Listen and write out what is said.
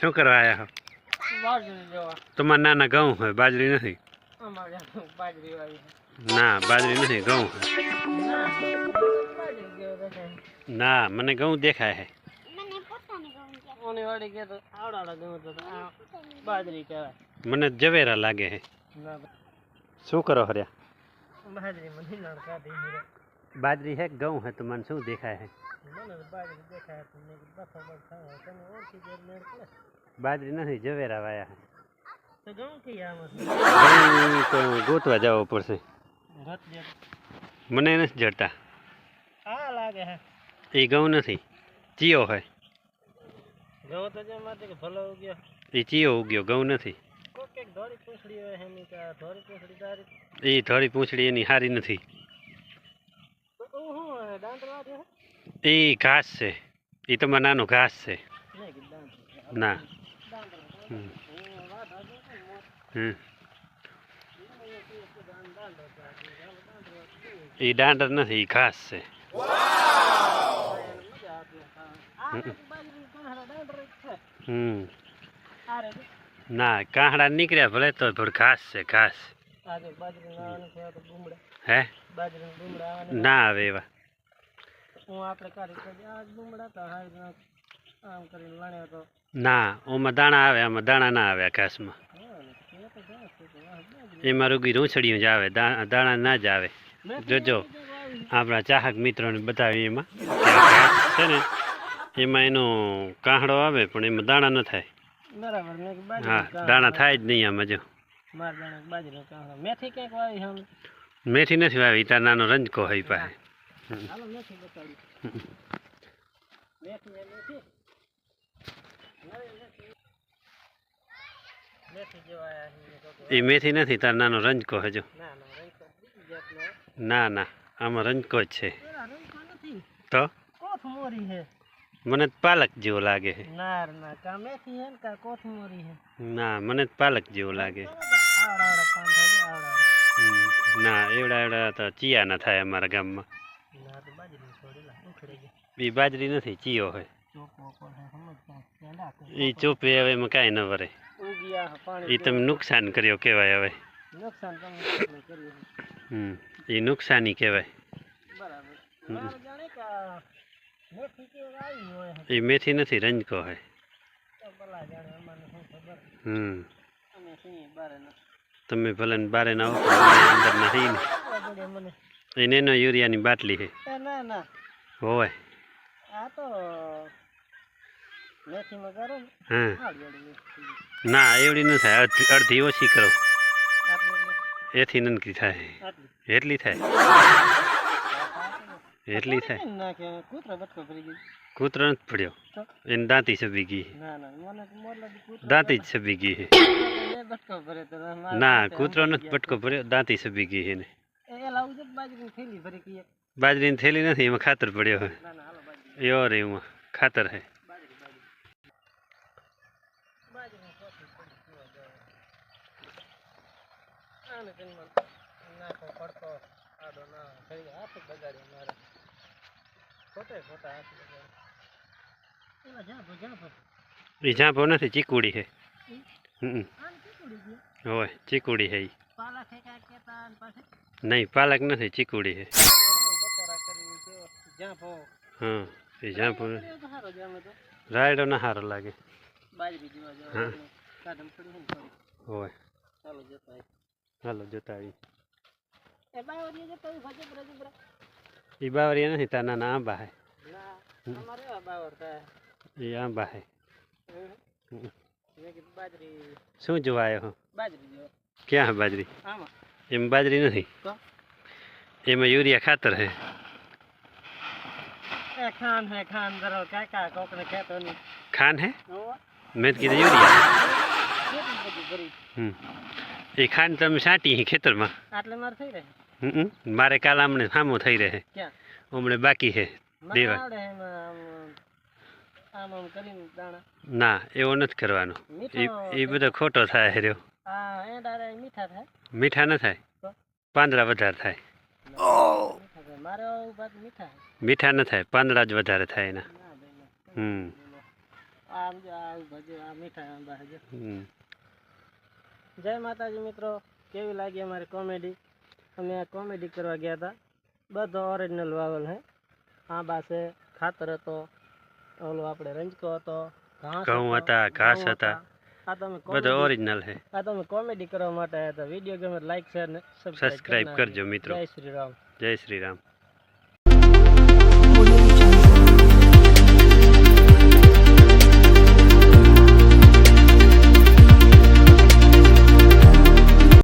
શું કરવા આવ્યા છો? તમારા નાના ઘઉં હોય બાજરી નથી? ના બાજરી નથી ઘઉં ના મને ઘઉં દેખાય છે. મને જવેરા લાગે છે. શું કરો હર્યા? બાજરી કે ઘઉં હે તો મને શું દેખાય છે બાજરી નથી જવેરા વાયા તો ગોતવા જવું પડશે. મને નથી જડતા. હે. એ ઘઉં નથી ચિયો ઉગ્યો. એ ચિયો ઉગ્યો ઘઉં નથી. કોક ધોરી પૂંછડી એની એ સારી નથી. હું એ ઘાસ છે. એ તમારા નાનું ઘાસ છે. ના. એ દાંડર નથી એ ઘાસ છે. હમ. ના, કાંહડા નીકળ્યા ભલે તો પણ ઘાસ છે, ઘાસ. તો હે? ના આવે એવા. આ તો ના આમ કરીને લણ્યો તો. ના ઓમાં દાણા આવે આમાં દાણા ના આવે આ ઘાસમાં. એમાં રૂગી રૂંછડીયું જ આવે દાણા ના જ આવે. જોજો. આપણા ચાહક મિત્રોને બતાવી એમાં. છે ને એમાં એનો કાંહડો આવે પણ એમાં દાણા ન થાય. હા દાણા થાય જ નહીં આમાં જો. મેથી નથી વાવી ત્યાં નાનો રંજકો હોય પાસે. હાલો એ મેથી એ નથી તાર નાનો રંજકો હજુ. ના ના આમાં રંજકો જ છે. તો? મને તો પાલક જેવો લાગે છે. ના મને પાલક જેવો લાગે ના એવડા એવડા તો ચિયા ના થાય અમારા ગામમાં. તો બાજરી નથી ચીયો હોય. એ ચોપે હવે એમાં કાંઈ ન વરે. ઉગિયા એ તમે નુકસાન કર્યો કહેવાય હવે. હમ એ નુકસાની કહેવાય. એ મેથી નથી રંજકો હોય. હમ. તમે ભલે બારે ના હો અંદર નહીં એને એનો યુરિયાની બાટલી છે. ના ના. હોય. આ તો મેથીમાં કરો હા. ના એવડી ન થાય. અડધી ઓછી કરો. એથી નનકી થાય. એટલી થાય. એટલી થાય. કૂતરો બટકો નથી પડ્યો? એને દાંતી છબી ગઈ દાંતી જ છબી ગઈ બટકો ના કૂતરો ન નથી. પટકો ભર્યો દાંતી છબી ગઈ એને. લાવું છે બાજરીની થેલી ભરી ગઈ એક. બાજરીની થેલી નથી એમાં ખાતર પડ્યો હોય. ના ના હાલો બાજરી. એ ઓર એમાં ખાતર હે. બાજરી બાજરી. બાજરીની કોથળી પડી પીવા જાય. આને જન્મ નાખો પડતો આડો ના થઈ હાથ જ બગાડ્યો મારે. ખોટે ખોટા હાથ બગાડ્યા. એલા જા ભો જા ભો એ જાંબો નથી ચીકુડી છે ઈ? હમ. આને ચીકુડી ગયું હોય ચીકુડી છે ઈ. પાલા ખેંચા કેતા આને પાસે. નહીં પાલક નથી ચીકુડી છે હું બપોરા કરી કેવો જ્યાં ભો હા એ જાંબો નથી એ તો હારો જામે તો રાયડો ના સારો લાગે બાજરી જેવા હા. જેવા કાઢમ પડી છે ને થોડી હોય ચાલો જતા આવીએ. હાલો જોતા આવી એ બાવરીએ જતા આવીએ, ભજબરા જબરા. એ બાવરિયા નથી તાર નાના આંબા હે ના અમારે એવા બાવર થાય એ આંબા હે હમ. હમ. મેં કીધું બાજરી શું જોવા આવ્યો હો બાજરી જેવા ક્યાં હે બાજરી આમાં એમ બાજરી નથી. એમાં યુરિયા ખાતર એ ખાન હે ખાન ધરો કાકા કોકને કહેતો નહીં. ખાન હે? મેં કીધું યુરિયા. હમ. એ ખાંડ તમે સાટી ખેતરમાં. આટલે મારે થઈ રહે? હમ મારે કાલ આમણે સામો થઈ રહે. હમણે બાકી હે દેવા. ના એવો નથી કરવાનો. એ બધો ખોટો થાય રહ્યો. મીઠા થાય. મીઠા ન થાય? પાંદડા વધારે થાય. મીઠા ન થાય પાંદડા જ વધારે થાય એના. હમ. જય માતાજી મિત્રો કેવી લાગી અમારી કોમેડી? અમે આ કોમેડી કરવા ગયા હતા. બધો ઓરિજિનલ વાવેલ હે. આ પાસે ખાતર હતો ઓલો આપણે રંજકો હતો ઘઉં હતા, ઘાસ હતા. આ તમે બધો ઓરિજિનલ છે. આ તમે કોમેડી કરવા માટે આવ્યા હતા. વીડિયો ગમે લાઈક શેર ને સબસ્ક્રાઇબ કરજો મિત્રો. જય શ્રી રામ. જય શ્રી રામ.